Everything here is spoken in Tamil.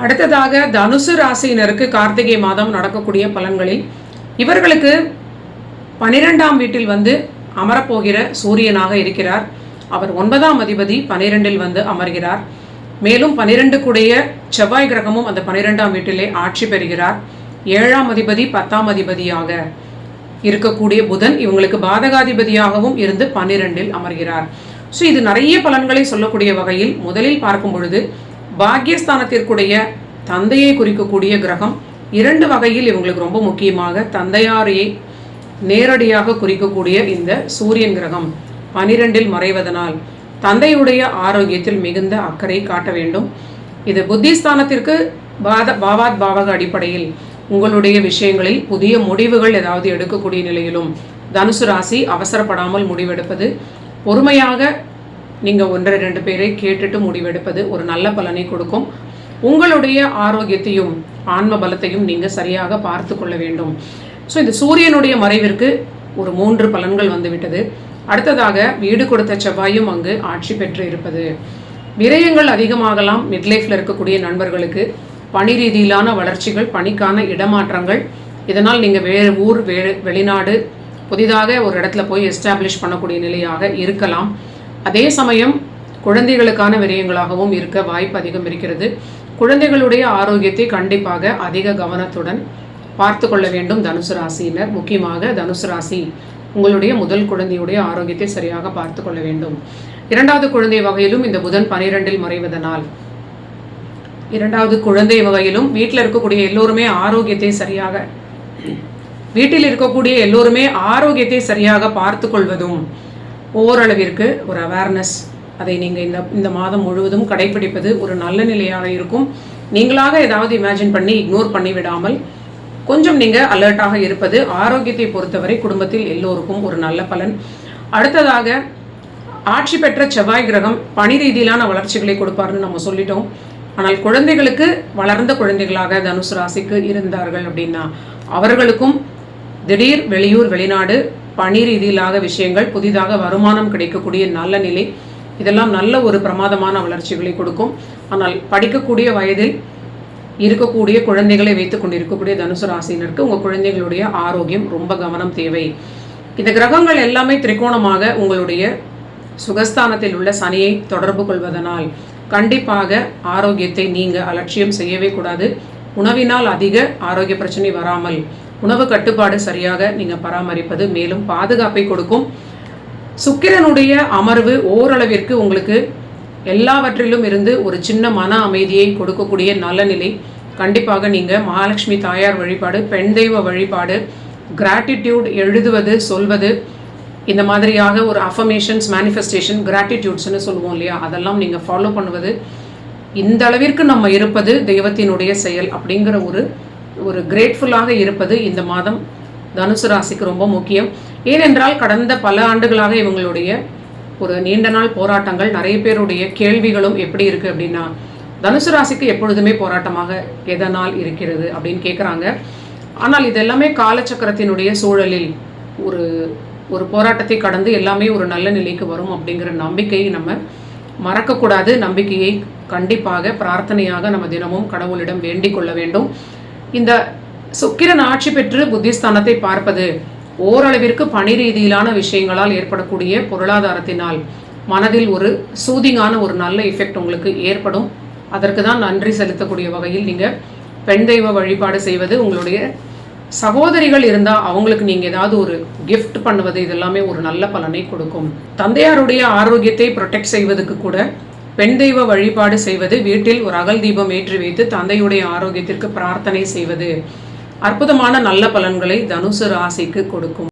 அடுத்ததாக தனுசு ராசியினருக்கு கார்த்திகை மாதம் நடக்கக்கூடிய பலன்களில் இவர்களுக்கு பனிரெண்டாம் வீட்டில் வந்து அமரப்போகிற சூரியனாக இருக்கிறார். அவர் ஒன்பதாம் அதிபதி பனிரெண்டில் வந்து அமர்கிறார். மேலும் பனிரெண்டு செவ்வாய் கிரகமும் அந்த பனிரெண்டாம் வீட்டிலே ஆட்சி பெறுகிறார். ஏழாம் அதிபதி பத்தாம் அதிபதியாக இருக்கக்கூடிய புதன் இவங்களுக்கு பாதகாதிபதியாகவும் இருந்து பன்னிரெண்டில் அமர்கிறார். ஸோ இது நிறைய பலன்களை சொல்லக்கூடிய வகையில் முதலில் பார்க்கும் பொழுது பாக்யஸ்தானத்திற்குடைய தந்தையை குறிக்கக்கூடிய கிரகம் இரண்டு வகையில் இவங்களுக்கு ரொம்ப முக்கியமாக தந்தையாரையை நேரடியாக குறிக்கக்கூடிய இந்த சூரியன் கிரகம் பனிரெண்டில் மறைவதனால் தந்தையுடைய ஆரோக்கியத்தில் மிகுந்த அக்கறை காட்ட வேண்டும். இது புத்திஸ்தானத்திற்கு பாத பாவாத் பாவக அடிப்படையில் உங்களுடைய விஷயங்களில் புதிய முடிவுகள் ஏதாவது எடுக்கக்கூடிய நிலையிலும் தனுசு ராசி அவசரப்படாமல் முடிவெடுப்பது பொறுமையாக நீங்கள் ஒன்றரை ரெண்டு பேரை கேட்டுட்டு முடிவெடுப்பது ஒரு நல்ல பலனை கொடுக்கும். உங்களுடைய ஆரோக்கியத்தையும் ஆன்ம பலத்தையும் நீங்கள் சரியாக பார்த்து கொள்ள வேண்டும். ஸோ இந்த சூரியனுடைய மறைவிற்கு ஒரு மூன்று பலன்கள் வந்துவிட்டது. அடுத்ததாக வீடு கொடுத்த செவ்வாயும் அங்கு ஆட்சி பெற்று இருப்பது. விரயங்கள் அதிகமாகலாம். மிட்லைஃப்பில் இருக்கக்கூடிய நண்பர்களுக்கு பணி ரீதியிலான வளர்ச்சிகள் பணிக்கான இடமாற்றங்கள். இதனால் நீங்கள் வேறு ஊர் வெளிநாடு புதிதாக ஒரு இடத்துல போய் எஸ்டாப்ளிஷ் பண்ணக்கூடிய நிலையாக இருக்கலாம். அதே சமயம் குழந்தைகளுக்கான விரயங்களாகவும் இருக்க வாய்ப்பு அதிகம் இருக்கிறது. குழந்தைகளுடைய ஆரோக்கியத்தை கண்டிப்பாக அதிக கவனத்துடன் பார்த்து கொள்ள வேண்டும் தனுசு ராசியினர். முக்கியமாக தனுசு ராசி உங்களுடைய முதல் குழந்தையுடைய ஆரோக்கியத்தை சரியாக பார்த்து கொள்ள வேண்டும். இரண்டாவது குழந்தை வகையிலும் இந்த புதன் பனிரெண்டில் மறைவதனால் இரண்டாவது குழந்தை வகையிலும் வீட்டில் இருக்கக்கூடிய எல்லோருமே ஆரோக்கியத்தை சரியாக வீட்டில் இருக்கக்கூடிய எல்லோருமே ஆரோக்கியத்தை சரியாக பார்த்து கொள்வதும் ஓரளவிற்கு ஒரு அவேர்னஸ் அதை நீங்கள் இந்த இந்த மாதம் முழுவதும் கடைபிடிப்பது ஒரு நல்ல நிலையாக இருக்கும். நீங்களாக ஏதாவது இமேஜின் பண்ணி இக்னோர் பண்ணி விடாமல் கொஞ்சம் நீங்கள் அலர்ட்டாக இருப்பது ஆரோக்கியத்தை பொறுத்தவரை குடும்பத்தில் எல்லோருக்கும் ஒரு நல்ல பலன். அடுத்ததாக ஆட்சி பெற்ற செவ்வாய் கிரகம் பணி ரீதியிலான வளர்ச்சிகளை கொடுப்பார்னு நம்ம சொல்லிட்டோம். ஆனால் குழந்தைகளுக்கு வளர்ந்த குழந்தைகளாக தனுசு ராசிக்கு இருந்தார்கள் அப்படின்னா அவர்களுக்கும் திடீர் வெளியூர் வெளிநாடு பணி ரீதியிலாக விஷயங்கள் புதிதாக வருமானம் கிடைக்கக்கூடிய நல்ல நிலை இதெல்லாம் நல்ல ஒரு பிரமாதமான வளர்ச்சிகளை கொடுக்கும். ஆனால் படிக்கக்கூடிய வயதில் இருக்கக்கூடிய குழந்தைகளை வைத்துக் கொண்டிருக்கக்கூடிய தனுசு ராசினருக்கு உங்கள் குழந்தைகளுடைய ஆரோக்கியம் ரொம்ப கவனம் தேவை. இந்த கிரகங்கள் எல்லாமே திரிகோணமாக உங்களுடைய சுகஸ்தானத்தில் உள்ள சனியை தொடர்பு கொள்வதனால் கண்டிப்பாக ஆரோக்கியத்தை நீங்கள் அலட்சியம் செய்யவே கூடாது. உணவினால் அதிக ஆரோக்கிய பிரச்சனை வராமல் உணவு கட்டுப்பாடு சரியாக நீங்கள் பராமரிப்பது மேலும் பாதுகாப்பை கொடுக்கும். சுக்கிரனுடைய அமர்வு ஓரளவிற்கு உங்களுக்கு எல்லாவற்றிலும் இருந்து ஒரு சின்ன மன அமைதியை கொடுக்கக்கூடிய நல்ல நிலை. கண்டிப்பாக நீங்கள் மகாலட்சுமி தாயார் வழிபாடு பெண் தெய்வ வழிபாடு கிராட்டிடியூட் எழுதுவது சொல்வது இந்த மாதிரியாக ஒரு அஃபர்மேஷன்ஸ் மேனிஃபெஸ்டேஷன் கிராட்டிடியூட்ஸ்னு சொல்லுவோம் இல்லையா? அதெல்லாம் நீங்கள் ஃபாலோ பண்ணுவது. இந்த அளவிற்கு நம்ம இருப்பது தெய்வத்தினுடைய செயல் அப்படிங்கிற ஒரு ஒரு கிரேட்ஃபுல்லாக இருப்பது இந்த மாதம் தனுசு ராசிக்கு ரொம்ப முக்கியம். ஏனென்றால் கடந்த பல ஆண்டுகளாக இவங்களுடைய ஒரு நீண்ட நாள் போராட்டங்கள் நிறைய பேருடைய கேள்விகளும் எப்படி இருக்குது அப்படின்னா தனுசு ராசிக்கு எப்பொழுதுமே போராட்டமாக எதனால் இருக்கிறது அப்படின்னு கேட்குறாங்க ஆனால் இதெல்லாமே காலச்சக்கரத்தினுடைய சூழலில் ஒரு ஒரு போராட்டத்தை கடந்து எல்லாமே ஒரு நல்ல நிலைக்கு வரும் அப்படிங்கிற நம்பிக்கையை நம்ம மறக்கக்கூடாது. நம்பிக்கையை கண்டிப்பாக பிரார்த்தனையாக நம்ம தினமும் கடவுளிடம் வேண்டிக் கொள்ள வேண்டும். இந்த சுக்கிரன் ஆட்சி பெற்று புத்திஸ்தானத்தை பார்ப்பது ஓரளவிற்கு பணி ரீதியிலான விஷயங்களால் ஏற்படக்கூடிய பொருளாதாரத்தினால் மனதில் ஒரு சூதிங்கான ஒரு நல்ல எஃபெக்ட் உங்களுக்கு ஏற்படும். அதற்கு தான் நன்றி செலுத்தக்கூடிய வகையில் நீங்கள் பெண் தெய்வ வழிபாடு செய்வது உங்களுடைய சகோதரிகள் இருந்தால் அவங்களுக்கு நீங்கள் ஏதாவது ஒரு கிஃப்ட் பண்ணுவது இதெல்லாமே ஒரு நல்ல பலனை கொடுக்கும். தந்தையாருடைய ஆரோக்கியத்தை ப்ரொடெக்ட் செய்வதுக்கு கூட பெண் தெய்வ வழிபாடு செய்வது வீட்டில் ஒரு அகல் தீபம் ஏற்றி வைத்து தந்தையுடைய ஆரோக்கியத்திற்கு பிரார்த்தனை செய்வது அற்புதமான நல்ல பலன்களை தனுசு ராசிக்கு கொடுக்கும்.